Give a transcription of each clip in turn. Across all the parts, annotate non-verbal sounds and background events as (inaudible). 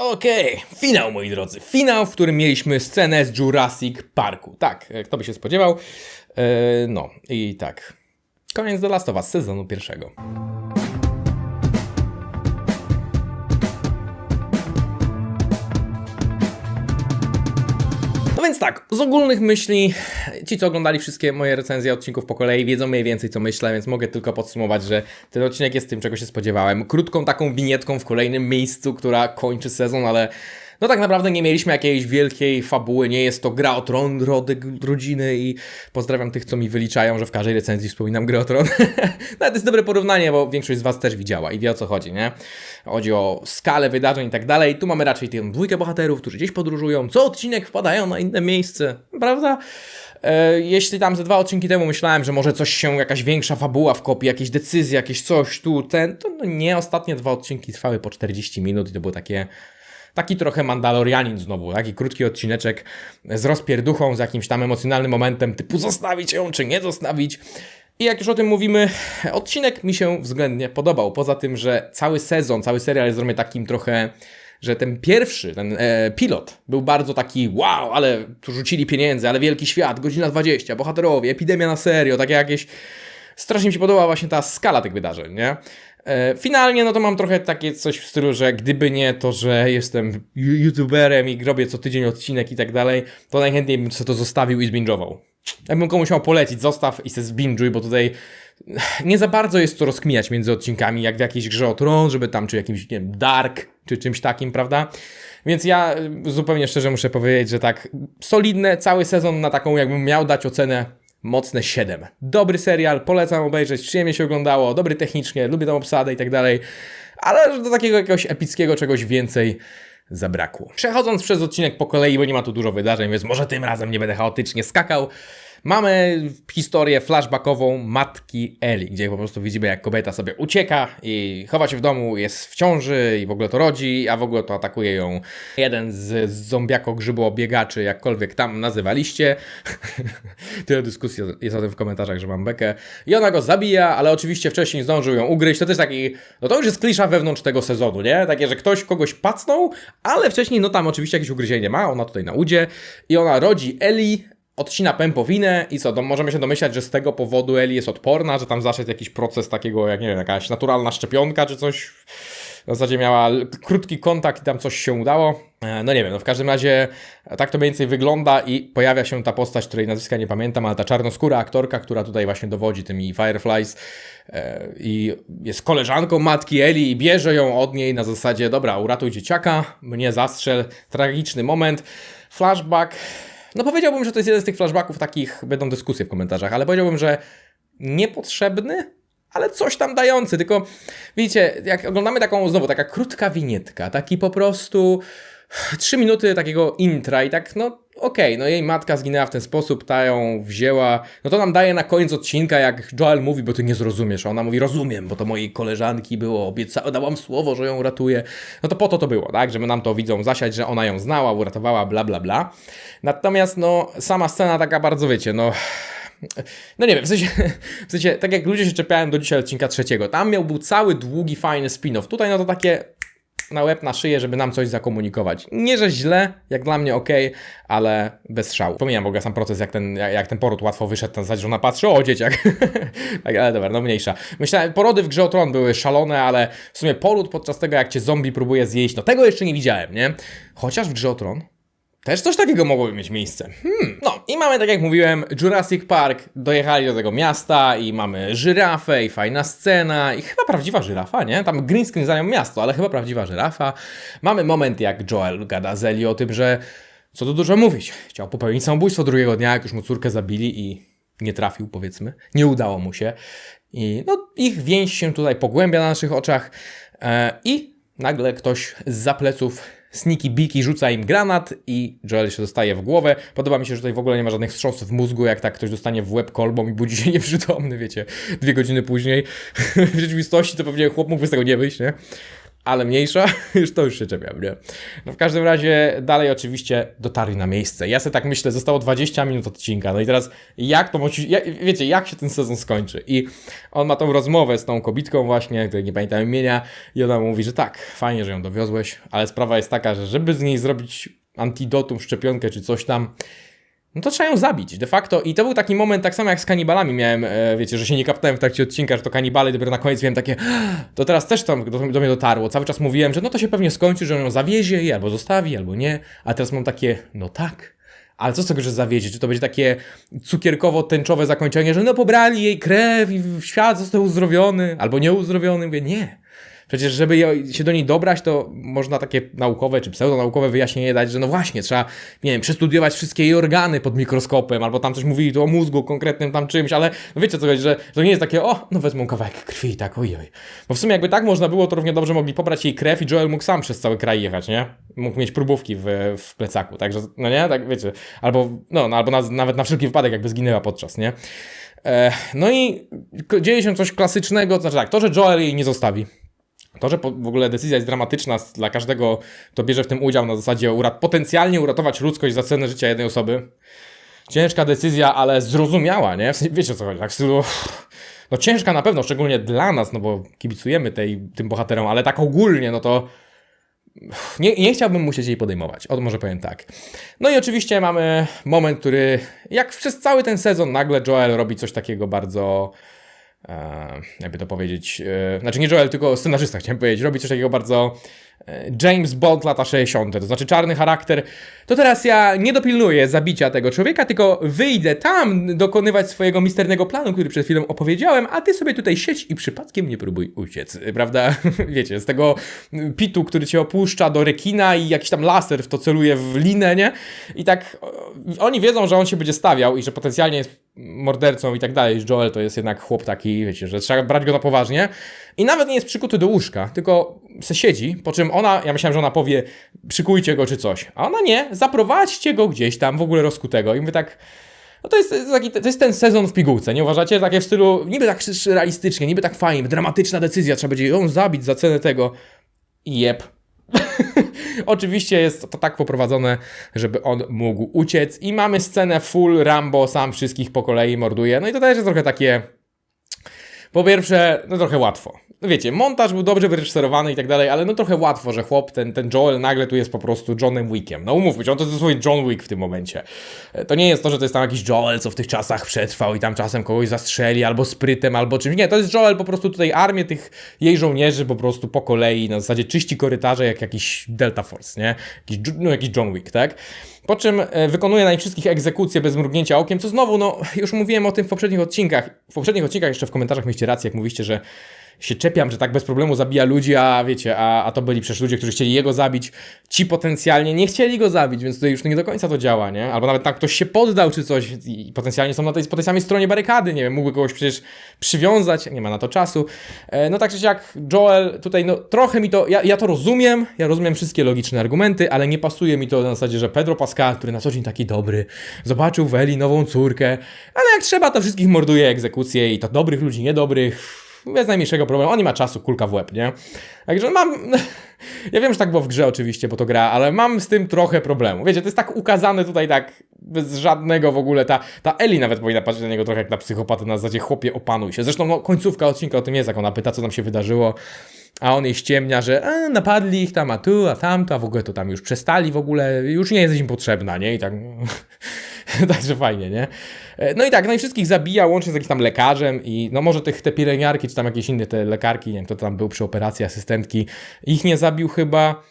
Okej, finał moi drodzy. Finał, w którym mieliśmy scenę z Jurassic Parku. Tak, e, kto by się spodziewał. E, no i tak. Koniec The Last of Us sezonu pierwszego. Więc tak, z ogólnych myśli, ci co oglądali wszystkie moje recenzje odcinków po kolei wiedzą mniej więcej co myślę, więc mogę tylko podsumować, że ten odcinek jest tym, czego się spodziewałem. Krótką taką winietką w kolejnym miejscu, która kończy sezon, ale no tak naprawdę nie mieliśmy jakiejś wielkiej fabuły, nie jest to gra o tron, rody, rodziny i pozdrawiam tych, co mi wyliczają, że w każdej recenzji wspominam grę o tron. (laughs) no to jest dobre porównanie, bo większość z Was też widziała i wie o co chodzi, nie? Chodzi o skalę wydarzeń i tak dalej. Tu mamy raczej tę dwójkę bohaterów, którzy gdzieś podróżują, co odcinek wpadają na inne miejsce, prawda? E, jeśli tam ze dwa odcinki temu myślałem, że może coś się, jakaś większa fabuła w kopii, jakieś decyzje, jakieś coś tu, ten, to no nie, ostatnie dwa odcinki trwały po 40 minut i to było takie taki trochę Mandalorianin znowu, taki krótki odcineczek z rozpierduchą, z jakimś tam emocjonalnym momentem typu zostawić ją czy nie zostawić. I jak już o tym mówimy, odcinek mi się względnie podobał. Poza tym, że cały sezon, cały serial jest dla takim trochę że ten pierwszy, ten e, pilot był bardzo taki wow, ale tu rzucili pieniędzy, ale wielki świat, godzina 20, bohaterowie, epidemia na serio, takie jakieś... Strasznie mi się podobała właśnie ta skala tych wydarzeń, nie? E, Finalnie, no to mam trochę takie coś w stylu, że gdyby nie to, że jestem youtuberem i robię co tydzień odcinek i tak dalej, to najchętniej bym sobie to zostawił i zbingował. Jakbym komuś miał polecić, zostaw i se zbinguj, bo tutaj (sighs) nie za bardzo jest to rozkminiać między odcinkami, jak w jakiejś grze o tron, żeby tam, czy jakimś, nie wiem, Dark, czy czymś takim, prawda? Więc ja zupełnie szczerze muszę powiedzieć, że tak solidne, cały sezon na taką, jakbym miał dać ocenę mocne 7. Dobry serial, polecam obejrzeć, przyjemnie się oglądało, dobry technicznie, lubię tą obsadę i tak dalej, ale do takiego jakiegoś epickiego czegoś więcej zabrakło. Przechodząc przez odcinek po kolei, bo nie ma tu dużo wydarzeń, więc może tym razem nie będę chaotycznie skakał. Mamy historię flashbackową matki Eli, gdzie po prostu widzimy, jak kobieta sobie ucieka i chowa się w domu, jest w ciąży i w ogóle to rodzi, a w ogóle to atakuje ją jeden z zombiako-grzybobiegaczy, jakkolwiek tam nazywaliście. (laughs) Tyle dyskusji jest o tym w komentarzach, że mam bekę. I ona go zabija, ale oczywiście wcześniej zdążył ją ugryźć. To też taki, no to już jest klisza wewnątrz tego sezonu, nie? Takie, że ktoś kogoś pacnął, ale wcześniej, no tam oczywiście jakieś ugryzienie ma, ona tutaj na udzie i ona rodzi Eli, odcina pępowinę i co, możemy się domyślać, że z tego powodu Eli jest odporna, że tam zaszedł jakiś proces takiego, jak nie wiem, jakaś naturalna szczepionka czy coś. W zasadzie miała krótki kontakt i tam coś się udało. E, No nie wiem, no w każdym razie tak to mniej więcej wygląda i pojawia się ta postać, której nazwiska nie pamiętam, ale ta czarnoskóra aktorka, która tutaj właśnie dowodzi tymi Fireflies e, i jest koleżanką matki Eli i bierze ją od niej na zasadzie, dobra, uratuj dzieciaka, mnie zastrzel, tragiczny moment, flashback, no powiedziałbym, że to jest jeden z tych flashbacków takich, będą dyskusje w komentarzach, ale powiedziałbym, że niepotrzebny, ale coś tam dający, tylko widzicie, jak oglądamy taką, znowu, taka krótka winietka, taki po prostu trzy minuty takiego intra i tak, no okej, no jej matka zginęła w ten sposób, ta ją wzięła, no to nam daje na koniec odcinka, jak Joel mówi, bo ty nie zrozumiesz, a ona mówi, rozumiem, bo to mojej koleżanki było, obiecała, dałam słowo, że ją ratuje, no to po to to było, tak, żeby nam to widzą zasiać, że ona ją znała, uratowała, bla, bla, bla. Natomiast, no, sama scena taka bardzo, wiecie, no... No nie wiem, w sensie, (laughs) w sensie, tak jak ludzie się czepiają do dzisiaj odcinka trzeciego, tam miał był cały długi, fajny spin-off. Tutaj no to takie na łeb, na szyję, żeby nam coś zakomunikować. Nie, że źle, jak dla mnie ok, ale bez szału. Pomijam w ogóle sam proces, jak ten, jak, jak ten poród łatwo wyszedł, na zasadzie, że ona patrzy, o dzieciak. (laughs) tak, ale dobra, no mniejsza. Myślałem, porody w Grze o Tron były szalone, ale w sumie poród podczas tego, jak cię zombie próbuje zjeść, no tego jeszcze nie widziałem, nie? Chociaż w Grze o Tron też coś takiego mogłoby mieć miejsce. Hmm. No i mamy, tak jak mówiłem, Jurassic Park, dojechali do tego miasta i mamy żyrafę i fajna scena i chyba prawdziwa żyrafa, nie? Tam green screen za nią miasto, ale chyba prawdziwa żyrafa. Mamy moment, jak Joel gada z Ellie o tym, że co tu dużo mówić, chciał popełnić samobójstwo drugiego dnia, jak już mu córkę zabili i nie trafił, powiedzmy. Nie udało mu się. I no, ich więź się tutaj pogłębia na naszych oczach e, i nagle ktoś z za Sneaky Biki rzuca im granat i Joel się dostaje w głowę. Podoba mi się, że tutaj w ogóle nie ma żadnych wstrząsów w mózgu, jak tak ktoś dostanie w łeb kolbą i budzi się (laughs) nieprzytomny, wiecie, dwie godziny później. (laughs) w rzeczywistości to pewnie chłop mógłby z tego nie wyjść, nie? Ale mniejsza, (laughs) już to już się czepiam, nie? No w każdym razie dalej oczywiście dotarli na miejsce. Ja sobie tak myślę, zostało 20 minut odcinka, no i teraz jak to jak, wiecie, jak się ten sezon skończy? I on ma tą rozmowę z tą kobitką właśnie, której nie pamiętam imienia i ona mówi, że tak, fajnie, że ją dowiozłeś, ale sprawa jest taka, że żeby z niej zrobić antidotum, szczepionkę czy coś tam, no to trzeba ją zabić, de facto. I to był taki moment, tak samo jak z kanibalami miałem, e, wiecie, że się nie kaptałem w trakcie odcinka, że to kanibale, dopiero na koniec wiem takie, to teraz też tam do, do mnie dotarło. Cały czas mówiłem, że no to się pewnie skończy, że on ją zawiezie i albo zostawi, albo nie. A teraz mam takie, no tak. Ale co z tego, że zawiezie? Czy to będzie takie cukierkowo-tęczowe zakończenie, że no pobrali jej krew i świat został uzdrowiony, albo nieuzdrowiony? Mówię, nie. Przecież, żeby się do niej dobrać, to można takie naukowe czy pseudonaukowe wyjaśnienie dać, że no właśnie, trzeba, nie wiem, przestudiować wszystkie jej organy pod mikroskopem, albo tam coś mówili tu o mózgu konkretnym tam czymś, ale no wiecie co chodzi, że to nie jest takie, o, no wezmą kawałek krwi, tak, ojej. Bo w sumie jakby tak można było, to równie dobrze mogli pobrać jej krew i Joel mógł sam przez cały kraj jechać, nie? Mógł mieć próbówki w, w plecaku, także, no nie, tak wiecie, albo, no, no albo na, nawet na wszelki wypadek jakby zginęła podczas, nie? E, no i dzieje się coś klasycznego, to znaczy tak, to, że Joel jej nie zostawi, to, że w ogóle decyzja jest dramatyczna dla każdego, kto bierze w tym udział na zasadzie urat potencjalnie uratować ludzkość za cenę życia jednej osoby. Ciężka decyzja, ale zrozumiała, nie? Wiecie o co chodzi, tak. No ciężka na pewno, szczególnie dla nas, no bo kibicujemy tej, tym bohaterom, ale tak ogólnie, no to nie, nie chciałbym musieć jej podejmować, o może powiem tak. No i oczywiście mamy moment, który jak przez cały ten sezon nagle Joel robi coś takiego bardzo jakby to powiedzieć, e, znaczy nie Joel, tylko scenarzysta chciałem powiedzieć, robi coś takiego bardzo e, James Bond lata 60., to znaczy czarny charakter, to teraz ja nie dopilnuję zabicia tego człowieka, tylko wyjdę tam dokonywać swojego misternego planu, który przed chwilą opowiedziałem, a ty sobie tutaj siedź i przypadkiem nie próbuj uciec, prawda? (laughs) Wiecie, z tego pitu, który cię opuszcza do rekina i jakiś tam laser w to celuje w linę, nie? I tak oni wiedzą, że on się będzie stawiał i że potencjalnie jest mordercą i tak dalej. Joel to jest jednak chłop taki, wiecie, że trzeba brać go na poważnie. I nawet nie jest przykuty do łóżka, tylko se siedzi, po czym ona, ja myślałem, że ona powie, przykujcie go czy coś. A ona nie, zaprowadźcie go gdzieś tam, w ogóle rozkutego. I my tak... No to jest, taki, to jest ten sezon w pigułce, nie uważacie? Takie w stylu, niby tak realistycznie, niby tak fajnie, dramatyczna decyzja, trzeba będzie ją zabić za cenę tego. Jep. (laughs) Oczywiście jest to tak poprowadzone, żeby on mógł uciec i mamy scenę full Rambo, sam wszystkich po kolei morduje. No i to też jest trochę takie... Po pierwsze, no trochę łatwo no wiecie, montaż był dobrze wyreżyserowany i tak dalej, ale no trochę łatwo, że chłop, ten, ten Joel nagle tu jest po prostu Johnem Wickiem. No umówmy się, on to jest swój John Wick w tym momencie. E, to nie jest to, że to jest tam jakiś Joel, co w tych czasach przetrwał i tam czasem kogoś zastrzeli, albo sprytem, albo czymś. Nie, to jest Joel po prostu tutaj armię tych jej żołnierzy po prostu po kolei, na zasadzie czyści korytarze jak jakiś Delta Force, nie? Jakiś, no jakiś John Wick, tak? Po czym e, wykonuje na nich wszystkich egzekucje bez mrugnięcia okiem, co znowu, no już mówiłem o tym w poprzednich odcinkach. W poprzednich odcinkach jeszcze w komentarzach mieliście rację, jak mówiście, że się czepiam, że tak bez problemu zabija ludzi, a wiecie, a, a to byli przecież ludzie, którzy chcieli jego zabić, ci potencjalnie nie chcieli go zabić, więc tutaj już nie do końca to działa, nie? Albo nawet tak ktoś się poddał czy coś i potencjalnie są na tej, po tej samej stronie barykady, nie wiem, mógłby kogoś przecież przywiązać, nie ma na to czasu. E, no tak czy jak Joel tutaj, no trochę mi to, ja, ja to rozumiem, ja rozumiem wszystkie logiczne argumenty, ale nie pasuje mi to na zasadzie, że Pedro Pascal, który na co dzień taki dobry, zobaczył w Eli nową córkę, ale jak trzeba, to wszystkich morduje egzekucje i to dobrych ludzi, niedobrych, bez najmniejszego problemu. On nie ma czasu, kulka w łeb, nie? Także mam... (laughs) Ja wiem, że tak było w grze oczywiście, bo to gra, ale mam z tym trochę problemu. Wiecie, to jest tak ukazane tutaj tak bez żadnego w ogóle. Ta, ta Eli nawet powinna patrzeć na niego trochę jak na psychopatę na zasadzie chłopie opanuj się. Zresztą no, końcówka odcinka o tym jest, jak ona pyta, co tam się wydarzyło. A on jej ściemnia, że e, napadli ich tam, a tu, a tamto, a w ogóle to tam już przestali w ogóle, już nie jest im potrzebna, nie? I tak... (laughs) (laughs) Także fajnie, nie? E, no i tak, no i wszystkich zabija, łącznie z jakimś tam lekarzem i no może tych, te pielęgniarki, czy tam jakieś inne te lekarki, nie wiem, kto tam był przy operacji, asystentki, ich nie zabił chyba,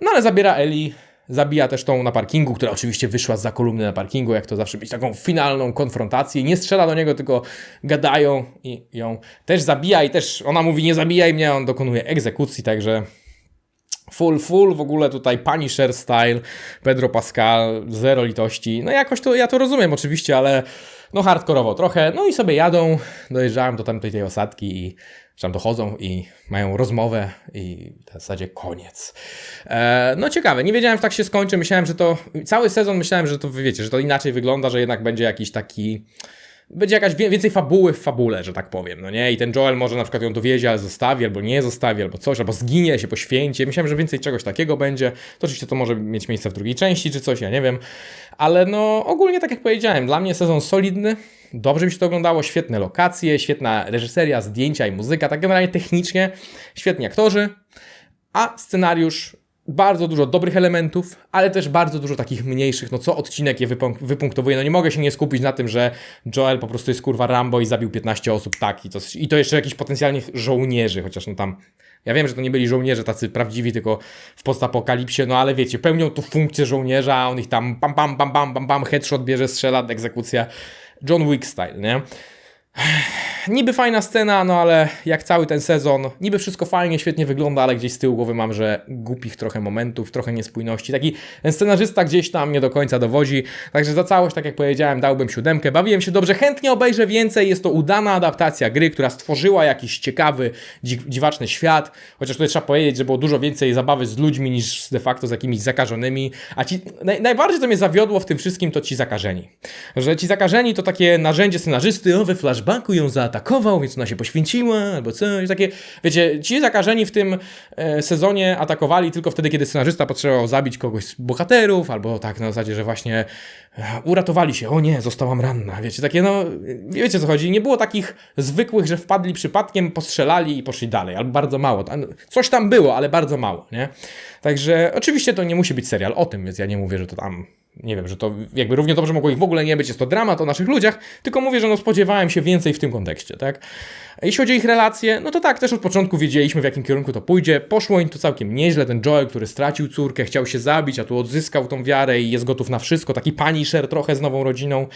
no ale zabiera Eli, zabija też tą na parkingu, która oczywiście wyszła za kolumny na parkingu, jak to zawsze być taką finalną konfrontację. Nie strzela do niego, tylko gadają i ją też zabija i też ona mówi nie zabijaj mnie, on dokonuje egzekucji, także Full, full, w ogóle tutaj Punisher style, Pedro Pascal, zero litości. No jakoś to, ja to rozumiem oczywiście, ale no hardkorowo trochę. No i sobie jadą, dojeżdżałem do tamtej tej osadki i tam dochodzą i mają rozmowę i w zasadzie koniec. E, no ciekawe, nie wiedziałem, że tak się skończy. Myślałem, że to, cały sezon myślałem, że to, wiecie, że to inaczej wygląda, że jednak będzie jakiś taki będzie jakaś więcej fabuły w fabule, że tak powiem, no nie? I ten Joel może na przykład ją dowiezie, ale zostawi, albo nie zostawi, albo coś, albo zginie się poświęci. Myślałem, że więcej czegoś takiego będzie. To oczywiście to może mieć miejsce w drugiej części, czy coś, ja nie wiem. Ale no, ogólnie tak jak powiedziałem, dla mnie sezon solidny. Dobrze mi się to oglądało, świetne lokacje, świetna reżyseria, zdjęcia i muzyka, tak generalnie technicznie, świetni aktorzy, a scenariusz bardzo dużo dobrych elementów, ale też bardzo dużo takich mniejszych, no co odcinek je wypunk- wypunktowuje. No nie mogę się nie skupić na tym, że Joel po prostu jest kurwa Rambo i zabił 15 osób, tak, i to, i to jeszcze jakichś potencjalnych żołnierzy, chociaż no tam, ja wiem, że to nie byli żołnierze tacy prawdziwi, tylko w postapokalipsie, no ale wiecie, pełnią tu funkcję żołnierza, on ich tam pam, pam, pam, pam, pam, pam, headshot bierze, strzela, egzekucja, John Wick style, nie? Niby fajna scena, no ale jak cały ten sezon, niby wszystko fajnie, świetnie wygląda, ale gdzieś z tyłu głowy mam, że głupich trochę momentów, trochę niespójności. Taki scenarzysta gdzieś tam nie do końca dowodzi. Także za całość, tak jak powiedziałem, dałbym siódemkę. Bawiłem się dobrze, chętnie obejrzę więcej. Jest to udana adaptacja gry, która stworzyła jakiś ciekawy, dzi dziwaczny świat. Chociaż tutaj trzeba powiedzieć, że było dużo więcej zabawy z ludźmi niż de facto z jakimiś zakażonymi. A ci, naj, najbardziej co mnie zawiodło w tym wszystkim, to ci zakażeni. Że ci zakażeni to takie narzędzie scenarzysty, o we flashbacku ją zaatakował, więc ona się poświęciła, albo coś takie. Wiecie, ci zakażeni w tym e, sezonie atakowali tylko wtedy, kiedy scenarzysta potrzebował zabić kogoś z bohaterów, albo tak na zasadzie, że właśnie e, uratowali się, o nie, zostałam ranna. Wiecie, takie no, wiecie co chodzi. Nie było takich zwykłych, że wpadli przypadkiem, postrzelali i poszli dalej, albo bardzo mało. Coś tam było, ale bardzo mało, nie? Także oczywiście to nie musi być serial o tym, więc ja nie mówię, że to tam nie wiem, że to jakby równie dobrze mogło ich w ogóle nie być, jest to dramat o naszych ludziach, tylko mówię, że no spodziewałem się więcej w tym kontekście, tak? Jeśli chodzi o ich relacje, no to tak, też od początku wiedzieliśmy w jakim kierunku to pójdzie, poszło im to całkiem nieźle, ten Joel, który stracił córkę, chciał się zabić, a tu odzyskał tą wiarę i jest gotów na wszystko, taki punisher trochę z nową rodziną.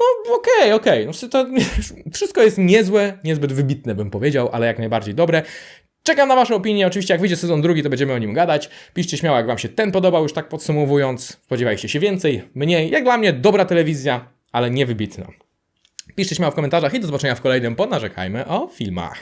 No okej, okej, no, to (laughs) wszystko jest niezłe, niezbyt wybitne bym powiedział, ale jak najbardziej dobre. Czekam na Wasze opinie. Oczywiście, jak wyjdzie sezon drugi, to będziemy o nim gadać. Piszcie śmiało, jak Wam się ten podobał, już tak podsumowując. Spodziewajcie się więcej, mniej. Jak dla mnie, dobra telewizja, ale niewybitna. Piszcie śmiało w komentarzach i do zobaczenia w kolejnym Ponarzekajmy o filmach.